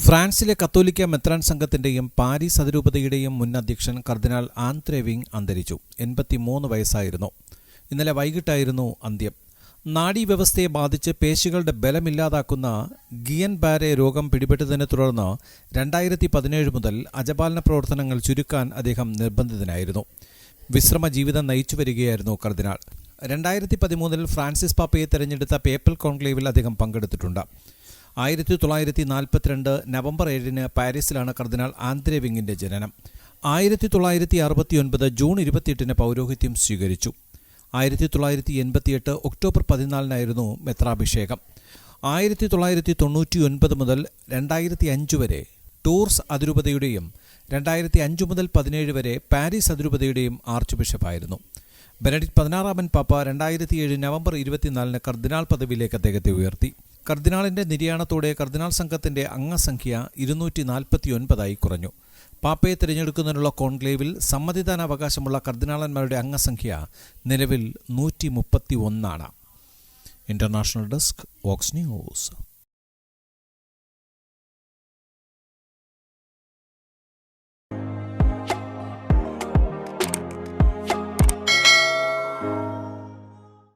ഫ്രാൻസിലെ കത്തോലിക്ക മെത്രാൻ സംഘത്തിന്റെയും പാരീസ് അതിരൂപതയുടെയും മുൻ അധ്യക്ഷൻ കർദിനാൾ ആന്ത്രേവിങ് അന്തരിച്ചു. എൺപത്തിമൂന്ന് വയസ്സായിരുന്നു. ഇന്നലെ വൈകിട്ടായിരുന്നു അന്ത്യം. നാഡീവ്യവസ്ഥയെ ബാധിച്ച് പേശികളുടെ ബലമില്ലാതാക്കുന്ന ഗിയൻ ബാരെ രോഗം പിടിപെട്ടതിനെ തുടർന്ന് രണ്ടായിരത്തി പതിനേഴ് മുതൽ അജപാലന പ്രവർത്തനങ്ങൾ ചുരുക്കാൻ അദ്ദേഹം നിർബന്ധിതനായിരുന്നു. വിശ്രമ ജീവിതം നയിച്ചു വരികയായിരുന്നു കർദിനാൾ. രണ്ടായിരത്തി പതിമൂന്നിൽ ഫ്രാൻസിസ് പാപ്പയെ തെരഞ്ഞെടുത്ത പേപ്പൽ കോൺക്ലേവിൽ അദ്ദേഹം പങ്കെടുത്തിട്ടുണ്ട്. ആയിരത്തി തൊള്ളായിരത്തി നാൽപ്പത്തിരണ്ട് നവംബർ ഏഴിന് പാരീസിലാണ് കർദിനാൾ ആന്ദ്രേവിങ്ങിന്റെ ജനനം. ആയിരത്തി തൊള്ളായിരത്തി അറുപത്തിയൊൻപത് ജൂൺ ഇരുപത്തിയെട്ടിന് പൗരോഹിത്യം സ്വീകരിച്ചു. ആയിരത്തി തൊള്ളായിരത്തി എൺപത്തിയെട്ട് ഒക്ടോബർ പതിനാലിനായിരുന്നു മെത്രാഭിഷേകം. ആയിരത്തി തൊള്ളായിരത്തി തൊണ്ണൂറ്റി ഒൻപത് മുതൽ രണ്ടായിരത്തി അഞ്ച് വരെ ടൂർസ് അതിരൂപതയുടെയും രണ്ടായിരത്തി അഞ്ച് മുതൽ പതിനേഴ് വരെ പാരീസ് അതിരൂപതയുടെയും ആർച്ച് ബിഷപ്പായിരുന്നു. ബെനഡിക്ട് പതിനാറാമൻ പാപ്പ രണ്ടായിരത്തി ഏഴ് നവംബർ ഇരുപത്തിനാലിന് കർദിനാൾ പദവിയിലേക്ക് അദ്ദേഹത്തെ ഉയർത്തി. കർദിനാളിന്റെ നിര്യാണത്തോടെ കർദിനാൾ സംഘത്തിന്റെ അംഗസംഖ്യ ഇരുന്നൂറ്റി നാൽപ്പത്തി ഒൻപതായി കുറഞ്ഞു. പാപ്പയെ തിരഞ്ഞെടുക്കുന്നതിനുള്ള കോൺക്ലേവിൽ സമ്മതിദാനാവകാശമുള്ള കർദിനാളന്മാരുടെ അംഗസംഖ്യ നിലവിൽ നൂറ്റി മുപ്പത്തി ഒന്നാണ് ഇന്റർനാഷണൽ ഡെസ്ക് വോക്സ് ന്യൂസ്.